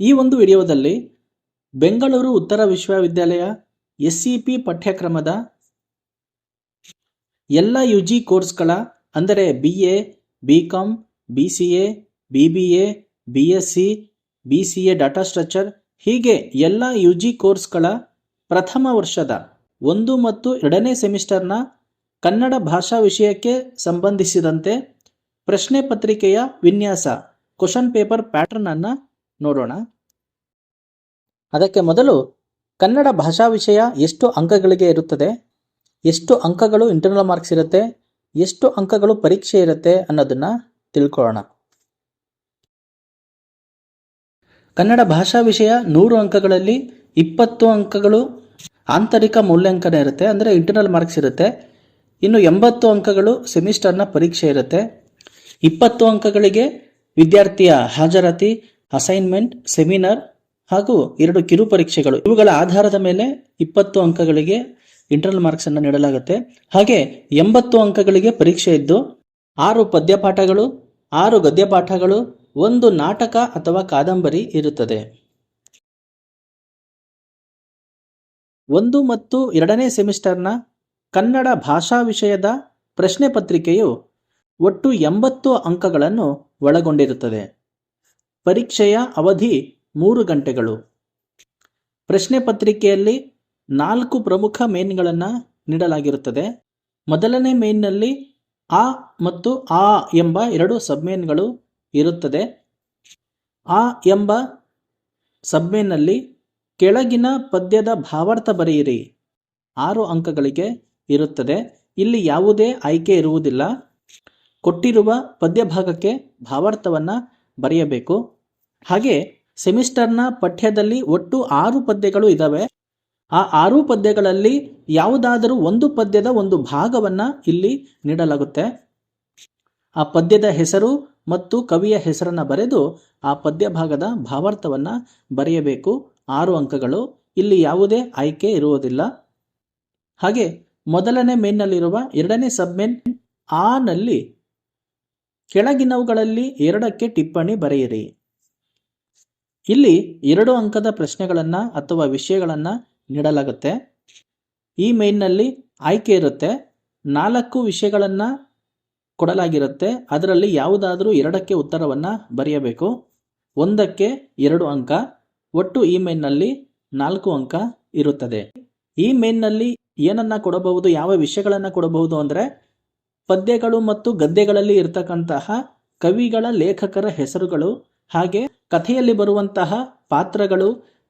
ಈ ಒಂದು ವಿಡಿಯೋದಲ್ಲಿ ಬೆಂಗಳೂರು ಉತ್ತರ ವಿಶ್ವವಿದ್ಯಾಲಯ ಎಸ್ ಸಿ ಪಿ ಪಠ್ಯಕ್ರಮದ ಎಲ್ಲ ಯು ಜಿ ಕೋರ್ಸ್ಗಳ, ಅಂದರೆ B A B com B C A B B A B S C B C A data structure, ಹೀಗೆ ಎಲ್ಲ ಯು ಜಿ ಕೋರ್ಸ್ಗಳ ಪ್ರಥಮ ವರ್ಷದ ಒಂದು ಮತ್ತು ಎರಡನೇ ಸೆಮಿಸ್ಟರ್ನ ಕನ್ನಡ ಭಾಷಾ ವಿಷಯಕ್ಕೆ ಸಂಬಂಧಿಸಿದಂತೆ ಪ್ರಶ್ನೆ ಪತ್ರಿಕೆಯ ವಿನ್ಯಾಸ, ಕ್ವಶನ್ ಪೇಪರ್ ಪ್ಯಾಟರ್ನನ್ನು ನೋಡೋಣ. ಅದಕ್ಕೆ ಮೊದಲು ಕನ್ನಡ ಭಾಷಾ ವಿಷಯ ಎಷ್ಟು ಅಂಕಗಳಿಗೆ ಇರುತ್ತದೆ, ಎಷ್ಟು ಅಂಕಗಳು ಇಂಟರ್ನಲ್ ಮಾರ್ಕ್ಸ್ ಇರುತ್ತೆ, ಎಷ್ಟು ಅಂಕಗಳು ಪರೀಕ್ಷೆ ಇರುತ್ತೆ ಅನ್ನೋದನ್ನ ತಿಳ್ಕೊಳ್ಳೋಣ. ಕನ್ನಡ ಭಾಷಾ ವಿಷಯ ನೂರು ಅಂಕಗಳಲ್ಲಿ ಇಪ್ಪತ್ತು ಅಂಕಗಳು ಆಂತರಿಕ ಮೌಲ್ಯಾಂಕನ ಇರುತ್ತೆ, ಅಂದರೆ ಇಂಟರ್ನಲ್ ಮಾರ್ಕ್ಸ್ ಇರುತ್ತೆ. ಇನ್ನು ಎಂಬತ್ತು ಅಂಕಗಳು ಸೆಮಿಸ್ಟರ್ನ ಪರೀಕ್ಷೆ ಇರುತ್ತೆ. ಇಪ್ಪತ್ತು ಅಂಕಗಳಿಗೆ ವಿದ್ಯಾರ್ಥಿಯ ಹಾಜರಾತಿ ಅಸೈನ್ಮೆಂಟ್ ಸೆಮಿನಾರ್ ಹಾಗೂ ಎರಡು ಕಿರು ಪರೀಕ್ಷೆಗಳು. ಇವುಗಳ ಆಧಾರದ ಮೇಲೆ ಇಪ್ಪತ್ತು ಅಂಕಗಳಿಗೆ ಇಂಟರ್ನಲ್ ಮಾರ್ಕ್ಸ್ ಅನ್ನು ನೀಡಲಾಗುತ್ತೆ. ಹಾಗೆ ಎಂಬತ್ತು ಅಂಕಗಳಿಗೆ ಪರೀಕ್ಷೆ ಇದ್ದು, ಆರು ಪದ್ಯಪಾಠಗಳು, ಆರು ಗದ್ಯಪಾಠಗಳು, ಒಂದು ನಾಟಕ ಅಥವಾ ಕಾದಂಬರಿ ಇರುತ್ತದೆ. ಒಂದು ಮತ್ತು ಎರಡನೇ ಸೆಮಿಸ್ಟರ್ನ ಕನ್ನಡ ಭಾಷಾ ವಿಷಯದ ಪ್ರಶ್ನೆ ಪತ್ರಿಕೆಯು ಒಟ್ಟು ಎಂಬತ್ತು ಅಂಕಗಳನ್ನು ಒಳಗೊಂಡಿರುತ್ತದೆ. ಪರೀಕ್ಷೆಯ ಅವಧಿ ಮೂರು ಗಂಟೆಗಳು. ಪ್ರಶ್ನೆ ಪತ್ರಿಕೆಯಲ್ಲಿ ನಾಲ್ಕು ಪ್ರಮುಖ ಮೇನ್ಗಳನ್ನು ನೀಡಲಾಗಿರುತ್ತದೆ. ಮೊದಲನೇ ಮೇನ್ನಲ್ಲಿ ಆ ಮತ್ತು ಆ ಎಂಬ ಎರಡು ಸಬ್ಮೇನ್ಗಳು ಇರುತ್ತದೆ. ಆ ಎಂಬ ಸಬ್ಮೇನ್ನಲ್ಲಿ ಕೆಳಗಿನ ಪದ್ಯದ ಭಾವಾರ್ಥ ಬರೆಯಿರಿ. ಆರು ಅಂಕಗಳಿಗೆ ಇರುತ್ತದೆ. ಇಲ್ಲಿ ಯಾವುದೇ ಆಯ್ಕೆ ಇರುವುದಿಲ್ಲ. ಕೊಟ್ಟಿರುವ ಪದ್ಯ ಭಾಗಕ್ಕೆ ಭಾವಾರ್ಥವನ್ನು ಬರೆಯಬೇಕು. ಹಾಗೆ ಸೆಮಿಸ್ಟರ್ನ ಪಠ್ಯದಲ್ಲಿ ಒಟ್ಟು ಆರು ಪದ್ಯಗಳು ಇದ್ದಾವೆ ಆ ಆರು ಪದ್ಯಗಳಲ್ಲಿ ಯಾವುದಾದರೂ ಒಂದು ಪದ್ಯದ ಒಂದು ಭಾಗವನ್ನು ಇಲ್ಲಿ ನೀಡಲಾಗುತ್ತೆ. ಆ ಪದ್ಯದ ಹೆಸರು ಮತ್ತು ಕವಿಯ ಹೆಸರನ್ನು ಬರೆದು ಆ ಪದ್ಯ ಭಾಗದ ಭಾವಾರ್ಥವನ್ನು ಬರೆಯಬೇಕು. ಆರು ಅಂಕಗಳು. ಇಲ್ಲಿ ಯಾವುದೇ ಆಯ್ಕೆ ಇರುವುದಿಲ್ಲ. ಹಾಗೆ ಮೊದಲನೇ ಮೇನ್ನಲ್ಲಿರುವ ಎರಡನೇ ಸಬ್ಮೇನ್ ಆನಲ್ಲಿ ನಲ್ಲಿ ಕೆಳಗಿನವುಗಳಲ್ಲಿ ಎರಡಕ್ಕೆ ಟಿಪ್ಪಣಿ ಬರೆಯಿರಿ. ಇಲ್ಲಿ ಎರಡು ಅಂಕದ ಪ್ರಶ್ನೆಗಳನ್ನು ಅಥವಾ ವಿಷಯಗಳನ್ನು ನೀಡಲಾಗುತ್ತೆ. ಈ ಮೇನ್ನಲ್ಲಿ ಆಯ್ಕೆ ಇರುತ್ತೆ. ನಾಲ್ಕು ವಿಷಯಗಳನ್ನು ಕೊಡಲಾಗಿರುತ್ತೆ. ಅದರಲ್ಲಿ ಯಾವುದಾದರೂ ಎರಡಕ್ಕೆ ಉತ್ತರವನ್ನು ಬರೆಯಬೇಕು. ಒಂದಕ್ಕೆ ಎರಡು ಅಂಕ. ಒಟ್ಟು ಈ ಮೇನ್ನಲ್ಲಿ ನಾಲ್ಕು ಅಂಕ ಇರುತ್ತದೆ. ಈ ಮೇನ್ನಲ್ಲಿ ಏನನ್ನ ಕೊಡಬಹುದು, ಯಾವ ವಿಷಯಗಳನ್ನು ಕೊಡಬಹುದು ಅಂದರೆ ಪದ್ಯಗಳು ಮತ್ತು ಗದ್ಯಗಳಲ್ಲಿ ಇರತಕ್ಕಂತಹ ಕವಿಗಳ ಲೇಖಕರ ಹೆಸರುಗಳು ಹಾಗೆ ಕಥೆಯಲ್ಲಿ ಬರುವಂತಹ ಪಾತ್ರಗಳು,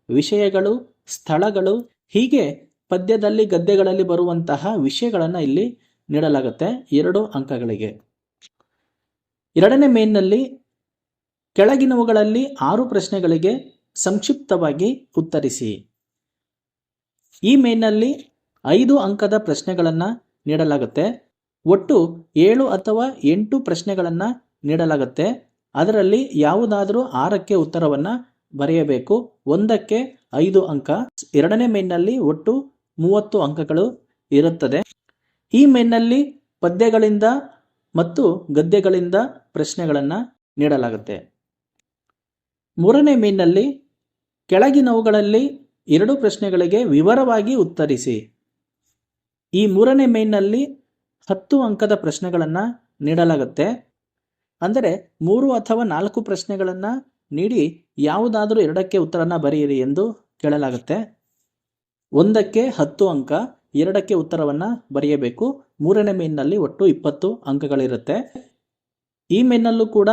ವಿಷಯಗಳು, ಸ್ಥಳಗಳು, ಹೀಗೆ ಪದ್ಯದಲ್ಲಿ ಗದ್ಯಗಳಲ್ಲಿ ಬರುವಂತಹ ವಿಷಯಗಳನ್ನು ಇಲ್ಲಿ ನೀಡಲಾಗುತ್ತೆ ಎರಡು ಅಂಕಗಳಿಗೆ. ಎರಡನೇ ಮೇನ್ನಲ್ಲಿ ಕೆಳಗಿನವುಗಳಲ್ಲಿ ಆರು ಪ್ರಶ್ನೆಗಳಿಗೆ ಸಂಕ್ಷಿಪ್ತವಾಗಿ ಉತ್ತರಿಸಿ. ಈ ಮೇನ್ನಲ್ಲಿ ಐದು ಅಂಕದ ಪ್ರಶ್ನೆಗಳನ್ನು ನೀಡಲಾಗುತ್ತೆ. ಒಟ್ಟು ಏಳು ಅಥವಾ ಎಂಟು ಪ್ರಶ್ನೆಗಳನ್ನು ನೀಡಲಾಗುತ್ತೆ. ಅದರಲ್ಲಿ ಯಾವುದಾದರೂ ಆರಕ್ಕೆ ಉತ್ತರವನ್ನು ಬರೆಯಬೇಕು. ಒಂದಕ್ಕೆ ಐದು ಅಂಕ. ಎರಡನೇ ಮೇನ್ನಲ್ಲಿ ಒಟ್ಟು ಮೂವತ್ತು ಅಂಕಗಳು ಇರುತ್ತದೆ. ಈ ಮೇನ್ನಲ್ಲಿ ಪದ್ಯಗಳಿಂದ ಮತ್ತು ಗದ್ಯಗಳಿಂದ ಪ್ರಶ್ನೆಗಳನ್ನು ನೀಡಲಾಗುತ್ತೆ. ಮೂರನೇ ಮೇನ್ನಲ್ಲಿ ಕೆಳಗಿನವುಗಳಲ್ಲಿ ಎರಡು ಪ್ರಶ್ನೆಗಳಿಗೆ ವಿವರವಾಗಿ ಉತ್ತರಿಸಿ. ಈ ಮೂರನೇ ಮೇನ್ನಲ್ಲಿ ಹತ್ತು ಅಂಕದ ಪ್ರಶ್ನೆಗಳನ್ನು ನೀಡಲಾಗುತ್ತೆ. ಅಂದರೆ ಮೂರು ಅಥವಾ ನಾಲ್ಕು ಪ್ರಶ್ನೆಗಳನ್ನು ನೀಡಿ ಯಾವುದಾದರೂ ಎರಡಕ್ಕೆ ಉತ್ತರನ ಬರೆಯಿರಿ ಎಂದು ಕೇಳಲಾಗುತ್ತೆ. ಒಂದಕ್ಕೆ ಹತ್ತು ಅಂಕ, ಎರಡಕ್ಕೆ ಉತ್ತರವನ್ನು ಬರೆಯಬೇಕು. ಮೂರನೇ ಮೇನ್ನಲ್ಲಿ ಒಟ್ಟು ಇಪ್ಪತ್ತು ಅಂಕಗಳಿರುತ್ತೆ. ಈ ಮೇನ್ನಲ್ಲೂ ಕೂಡ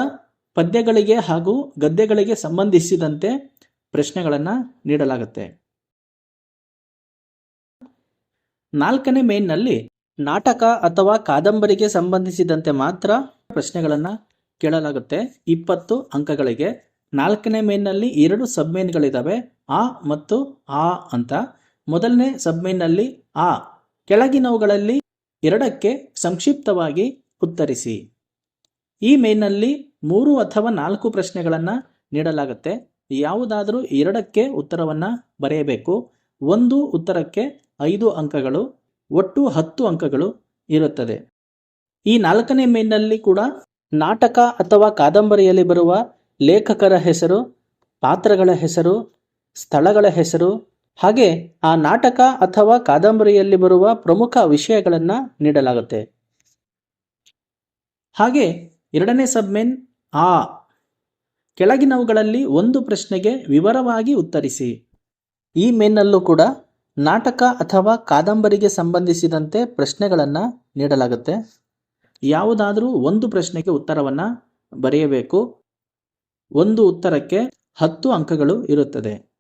ಪದ್ಯಗಳಿಗೆ ಹಾಗೂ ಗದ್ಯಗಳಿಗೆ ಸಂಬಂಧಿಸಿದಂತೆ ಪ್ರಶ್ನೆಗಳನ್ನು ನೀಡಲಾಗುತ್ತೆ. ನಾಲ್ಕನೇ ಮೇನ್ನಲ್ಲಿ ನಾಟಕ ಅಥವಾ ಕಾದಂಬರಿಗೆ ಸಂಬಂಧಿಸಿದಂತೆ ಮಾತ್ರ ಪ್ರಶ್ನೆಗಳನ್ನು ಕೇಳಲಾಗುತ್ತೆ. ಇಪ್ಪತ್ತು ಅಂಕಗಳಿಗೆ ನಾಲ್ಕನೇ ಮೇನ್ನಲ್ಲಿ ಎರಡು ಸಬ್ಮೇನ್ಗಳಿದ್ದಾವೆ ಆ ಮತ್ತು ಆ ಅಂತ. ಮೊದಲನೇ ಸಬ್ಮೇನ್ನಲ್ಲಿ ಆ. ಕೆಳಗಿನವುಗಳಲ್ಲಿ ಎರಡಕ್ಕೆ ಸಂಕ್ಷಿಪ್ತವಾಗಿ ಉತ್ತರಿಸಿ. ಈ ಮೇನ್ನಲ್ಲಿ ಮೂರು ಅಥವಾ ನಾಲ್ಕು ಪ್ರಶ್ನೆಗಳನ್ನು ನೀಡಲಾಗುತ್ತೆ. ಯಾವುದಾದರೂ ಎರಡಕ್ಕೆ ಉತ್ತರವನ್ನು ಬರೆಯಬೇಕು. ಒಂದು ಉತ್ತರಕ್ಕೆ ಐದು ಅಂಕಗಳು, ಒಟ್ಟು ಹತ್ತು ಅಂಕಗಳು ಇರುತ್ತದೆ. ಈ ನಾಲ್ಕನೇ ಮೇನ್ನಲ್ಲಿ ಕೂಡ ನಾಟಕ ಅಥವಾ ಕಾದಂಬರಿಯಲ್ಲಿ ಬರುವ ಲೇಖಕರ ಹೆಸರು, ಪಾತ್ರಗಳ ಹೆಸರು, ಸ್ಥಳಗಳ ಹೆಸರು, ಹಾಗೆ ಆ ನಾಟಕ ಅಥವಾ ಕಾದಂಬರಿಯಲ್ಲಿ ಬರುವ ಪ್ರಮುಖ ವಿಷಯಗಳನ್ನು ನೀಡಲಾಗುತ್ತೆ. ಹಾಗೆ ಎರಡನೇ ಸಬ್ಮೆನ್ ಆ. ಕೆಳಗಿನವುಗಳಲ್ಲಿ ಒಂದು ಪ್ರಶ್ನೆಗೆ ವಿವರವಾಗಿ ಉತ್ತರಿಸಿ. ಈ ಮೇನ್ನಲ್ಲೂ ಕೂಡ ನಾಟಕ ಅಥವಾ ಕಾದಂಬರಿಗೆ ಸಂಬಂಧಿಸಿದಂತೆ ಪ್ರಶ್ನೆಗಳನ್ನು ನೀಡಲಾಗುತ್ತೆ. ಯಾವುದಾದರೂ ಒಂದು ಪ್ರಶ್ನೆಗೆ ಉತ್ತರವನ್ನು ಬರೆಯಬೇಕು. ಒಂದು ಉತ್ತರಕ್ಕೆ ಹತ್ತು ಅಂಕಗಳು ಇರುತ್ತದೆ.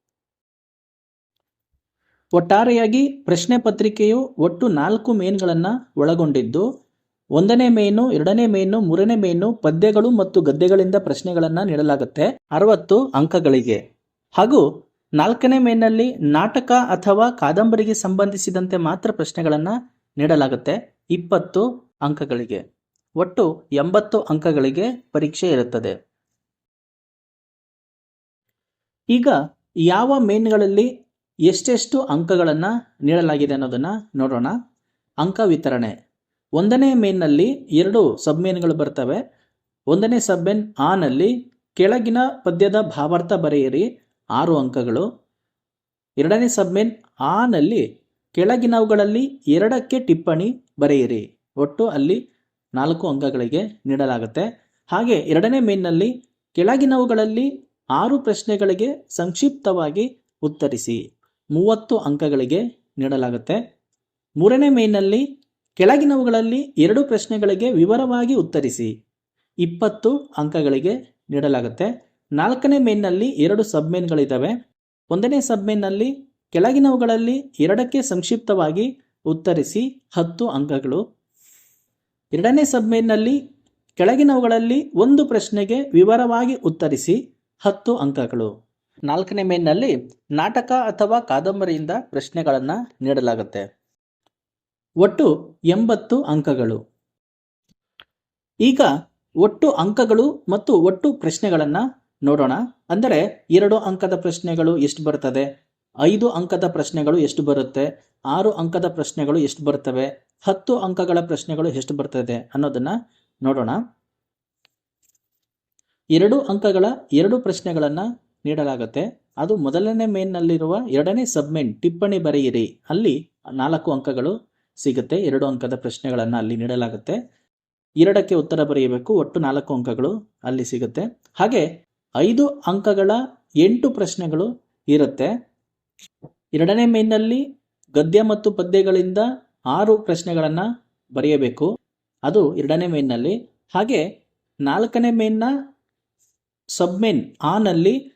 ಒಟ್ಟಾರೆಯಾಗಿ ಪ್ರಶ್ನೆ ಪತ್ರಿಕೆಯು ಒಟ್ಟು ನಾಲ್ಕು ಮೇನ್ಗಳನ್ನು ಒಳಗೊಂಡಿದ್ದು, ಒಂದನೇ ಮೇನು, ಎರಡನೇ ಮೇನು, ಮೂರನೇ ಮೇನು, ಪದ್ಯಗಳು ಮತ್ತು ಗದ್ದೆಗಳಿಂದ ಪ್ರಶ್ನೆಗಳನ್ನು ನೀಡಲಾಗುತ್ತೆ ಅರವತ್ತು ಅಂಕಗಳಿಗೆ. ಹಾಗೂ ನಾಲ್ಕನೇ ಮೇನಲ್ಲಿ ನಾಟಕ ಅಥವಾ ಕಾದಂಬರಿಗೆ ಸಂಬಂಧಿಸಿದಂತೆ ಮಾತ್ರ ಪ್ರಶ್ನೆಗಳನ್ನು ನೀಡಲಾಗುತ್ತೆ ಇಪ್ಪತ್ತು ಅಂಕಗಳಿಗೆ. ಒಟ್ಟು ಎಂಬತ್ತು ಅಂಕಗಳಿಗೆ ಪರೀಕ್ಷೆ ಇರುತ್ತದೆ. ಈಗ ಯಾವ ಮೇನ್ಗಳಲ್ಲಿ ಎಷ್ಟೆಷ್ಟು ಅಂಕಗಳನ್ನು ನೀಡಲಾಗಿದೆ ಅನ್ನೋದನ್ನು ನೋಡೋಣ. ಅಂಕ ವಿತರಣೆ. ಒಂದನೇ ಮೇನ್ನಲ್ಲಿ ಎರಡು ಸಬ್ಮೇನ್ಗಳು ಬರ್ತವೆ. ಒಂದನೇ ಸಬ್ಮೇನ್ ಆನಲ್ಲಿ ಕೆಳಗಿನ ಪದ್ಯದ ಭಾವಾರ್ಥ ಬರೆಯಿರಿ. ಆರು ಅಂಕಗಳು. ಎರಡನೇ ಸಬ್ಮೇನ್ ಆನಲ್ಲಿ ಕೆಳಗಿನವುಗಳಲ್ಲಿ ಎರಡಕ್ಕೆ ಟಿಪ್ಪಣಿ ಬರೆಯಿರಿ. ಒಟ್ಟು ಅಲ್ಲಿ ನಾಲ್ಕು ಅಂಕಗಳಿಗೆ ನೀಡಲಾಗುತ್ತೆ. ಹಾಗೆ ಎರಡನೇ ಮೇನ್ನಲ್ಲಿ ಕೆಳಗಿನವುಗಳಲ್ಲಿ ಆರು ಪ್ರಶ್ನೆಗಳಿಗೆ ಸಂಕ್ಷಿಪ್ತವಾಗಿ ಉತ್ತರಿಸಿ ಮೂವತ್ತು ಅಂಕಗಳಿಗೆ ನೀಡಲಾಗುತ್ತೆ. ಮೂರನೇ ಮೇನ್ನಲ್ಲಿ ಕೆಳಗಿನವುಗಳಲ್ಲಿ ಎರಡು ಪ್ರಶ್ನೆಗಳಿಗೆ ವಿವರವಾಗಿ ಉತ್ತರಿಸಿ ಇಪ್ಪತ್ತು ಅಂಕಗಳಿಗೆ ನೀಡಲಾಗುತ್ತೆ. ನಾಲ್ಕನೇ ಮೇನ್ನಲ್ಲಿ ಎರಡು ಸಬ್ಮೇನ್ಗಳಿದ್ದಾವೆ ಒಂದನೇ ಸಬ್ಮೇನ್ನಲ್ಲಿ ಕೆಳಗಿನವುಗಳಲ್ಲಿ ಎರಡಕ್ಕೆ ಸಂಕ್ಷಿಪ್ತವಾಗಿ ಉತ್ತರಿಸಿ ಹತ್ತು ಅಂಕಗಳು. ಎರಡನೇ ಸಬ್ಮೇನ್ನಲ್ಲಿ ಕೆಳಗಿನವುಗಳಲ್ಲಿ ಒಂದು ಪ್ರಶ್ನೆಗೆ ವಿವರವಾಗಿ ಉತ್ತರಿಸಿ ಹತ್ತು ಅಂಕಗಳು. ನಾಲ್ಕನೇ ಮೇನ್ನಲ್ಲಿ ನಾಟಕ ಅಥವಾ ಕಾದಂಬರಿಯಿಂದ ಪ್ರಶ್ನೆಗಳನ್ನು ನೀಡಲಾಗುತ್ತೆ. ಒಟ್ಟು ಎಂಬತ್ತು ಅಂಕಗಳು. ಈಗ ಒಟ್ಟು ಅಂಕಗಳು ಮತ್ತು ಒಟ್ಟು ಪ್ರಶ್ನೆಗಳನ್ನು ನೋಡೋಣ. ಅಂದರೆ ಎರಡು ಅಂಕದ ಪ್ರಶ್ನೆಗಳು ಎಷ್ಟು ಬರ್ತದೆ? ಐದು ಅಂಕದ ಪ್ರಶ್ನೆಗಳು ಎಷ್ಟು ಬರುತ್ತೆ? ಆರು ಅಂಕದ ಪ್ರಶ್ನೆಗಳು ಎಷ್ಟು ಬರ್ತವೆ? ಹತ್ತು ಅಂಕಗಳ ಪ್ರಶ್ನೆಗಳು ಎಷ್ಟು ಬರ್ತದೆ ಅನ್ನೋದನ್ನ ನೋಡೋಣ. ಎರಡು ಅಂಕಗಳ ಎರಡು ಪ್ರಶ್ನೆಗಳನ್ನು ನೀಡಲಾಗುತ್ತೆ. ಅದು ಮೊದಲನೇ ಮೇನ್ನಲ್ಲಿರುವ ಎರಡನೇ ಸಬ್ಮೆನ್ ಟಿಪ್ಪಣಿ ಬರೆಯಿರಿ. ಅಲ್ಲಿ ನಾಲ್ಕು ಅಂಕಗಳು ಸಿಗುತ್ತೆ. ಎರಡು ಅಂಕದ ಪ್ರಶ್ನೆಗಳನ್ನು ಅಲ್ಲಿ ನೀಡಲಾಗುತ್ತೆ. ಎರಡಕ್ಕೆ ಉತ್ತರ ಬರೆಯಬೇಕು. ಒಟ್ಟು ನಾಲ್ಕು ಅಂಕಗಳು ಅಲ್ಲಿ ಸಿಗುತ್ತೆ. ಹಾಗೆ ಐದು ಅಂಕಗಳ ಎಂಟು ಪ್ರಶ್ನೆಗಳು ಇರುತ್ತೆ. ಎರಡನೇ ಮೇನ್ನಲ್ಲಿ ಗದ್ಯ ಮತ್ತು ಪದ್ಯಗಳಿಂದ ಆರು ಪ್ರಶ್ನೆಗಳನ್ನು ಬರೆಯಬೇಕು. ಅದು ಎರಡನೇ ಮೇನ್ನಲ್ಲಿ ಹಾಗೆ ನಾಲ್ಕನೇ ಮೇನ್ನ ಸಬ್ಮೇನ್ ಆನಲ್ಲಿ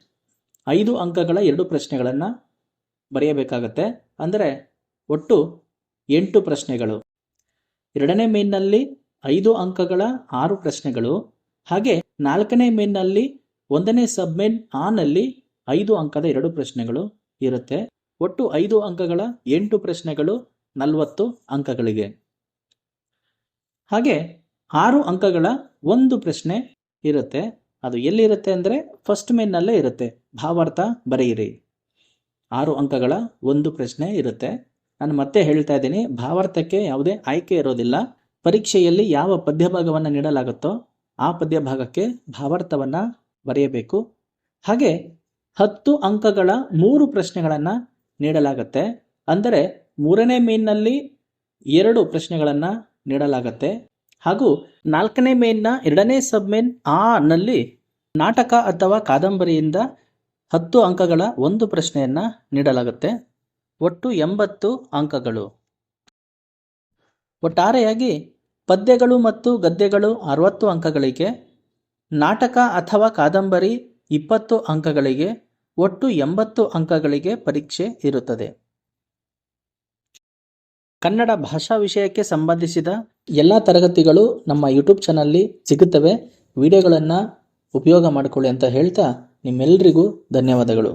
ಐದು ಅಂಕಗಳ ಎರಡು ಪ್ರಶ್ನೆಗಳನ್ನು ಬರೆಯಬೇಕಾಗತ್ತೆ. ಅಂದರೆ ಒಟ್ಟು ಎಂಟು ಪ್ರಶ್ನೆಗಳು. ಎರಡನೇ ಮೇನ್ನಲ್ಲಿ ಐದು ಅಂಕಗಳ ಆರು ಪ್ರಶ್ನೆಗಳು. ಹಾಗೆ ನಾಲ್ಕನೇ ಮೇನ್ನಲ್ಲಿ ಒಂದನೇ ಸಬ್ಮೇನ್ ಆನಲ್ಲಿ ಐದು ಅಂಕದ ಎರಡು ಪ್ರಶ್ನೆಗಳು ಇರುತ್ತೆ. ಒಟ್ಟು ಐದು ಅಂಕಗಳ ಎಂಟು ಪ್ರಶ್ನೆಗಳು. ನಲವತ್ತು ಅಂಕಗಳಿಗೆ. ಹಾಗೆ ಆರು ಅಂಕಗಳ ಒಂದು ಪ್ರಶ್ನೆ ಇರುತ್ತೆ. ಅದು ಎಲ್ಲಿರುತ್ತೆ ಅಂದರೆ ಫಸ್ಟ್ ಮೇನ್ನಲ್ಲೇ ಇರುತ್ತೆ. ಭಾವಾರ್ಥ ಬರೆಯಿರಿ. ಆರು ಅಂಕಗಳ ಒಂದು ಪ್ರಶ್ನೆ ಇರುತ್ತೆ. ನಾನು ಮತ್ತೆ ಹೇಳ್ತಾ ಇದ್ದೀನಿ, ಭಾವಾರ್ಥಕ್ಕೆ ಯಾವುದೇ ಆಯ್ಕೆ ಇರೋದಿಲ್ಲ. ಪರೀಕ್ಷೆಯಲ್ಲಿ ಯಾವ ಪದ್ಯಭಾಗವನ್ನು ನೀಡಲಾಗುತ್ತೋ ಆ ಪದ್ಯಭಾಗಕ್ಕೆ ಭಾವಾರ್ಥವನ್ನು ಬರೆಯಬೇಕು. ಹಾಗೆ ಹತ್ತು ಅಂಕಗಳ ಮೂರು ಪ್ರಶ್ನೆಗಳನ್ನು ನೀಡಲಾಗುತ್ತೆ. ಅಂದರೆ ಮೂರನೇ ಮೇನ್ನಲ್ಲಿ ಎರಡು ಪ್ರಶ್ನೆಗಳನ್ನು ನೀಡಲಾಗುತ್ತೆ. ಹಾಗೂ ನಾಲ್ಕನೇ ಮೇನ್ನ ಎರಡನೇ ಸಬ್ಮೇನ್ ಆ ನಲ್ಲಿ ನಾಟಕ ಅಥವಾ ಕಾದಂಬರಿಯಿಂದ ಹತ್ತು ಅಂಕಗಳ ಒಂದು ಪ್ರಶ್ನೆಯನ್ನು ನೀಡಲಾಗುತ್ತೆ. ಒಟ್ಟು ಎಂಬತ್ತು ಅಂಕಗಳು. ಒಟ್ಟಾರೆಯಾಗಿ ಪದ್ಯಗಳು ಮತ್ತು ಗದ್ಯಗಳು ಅರವತ್ತು ಅಂಕಗಳಿಗೆ, ನಾಟಕ ಅಥವಾ ಕಾದಂಬರಿ ಇಪ್ಪತ್ತು ಅಂಕಗಳಿಗೆ, ಒಟ್ಟು ಎಂಬತ್ತು ಅಂಕಗಳಿಗೆ ಪರೀಕ್ಷೆ ಇರುತ್ತದೆ. ಕನ್ನಡ ಭಾಷಾ ವಿಷಯಕ್ಕೆ ಸಂಬಂಧಿಸಿದ ಎಲ್ಲ ತರಗತಿಗಳು ನಮ್ಮ ಯೂಟ್ಯೂಬ್ ಚಾನಲ್ಲಿ ಸಿಗುತ್ತವೆ. ವಿಡಿಯೋಗಳನ್ನು ಉಪಯೋಗ ಮಾಡಿಕೊಳ್ಳಿ ಅಂತ ಹೇಳ್ತಾ ನಿಮ್ಮೆಲ್ಲರಿಗೂ ಧನ್ಯವಾದಗಳು.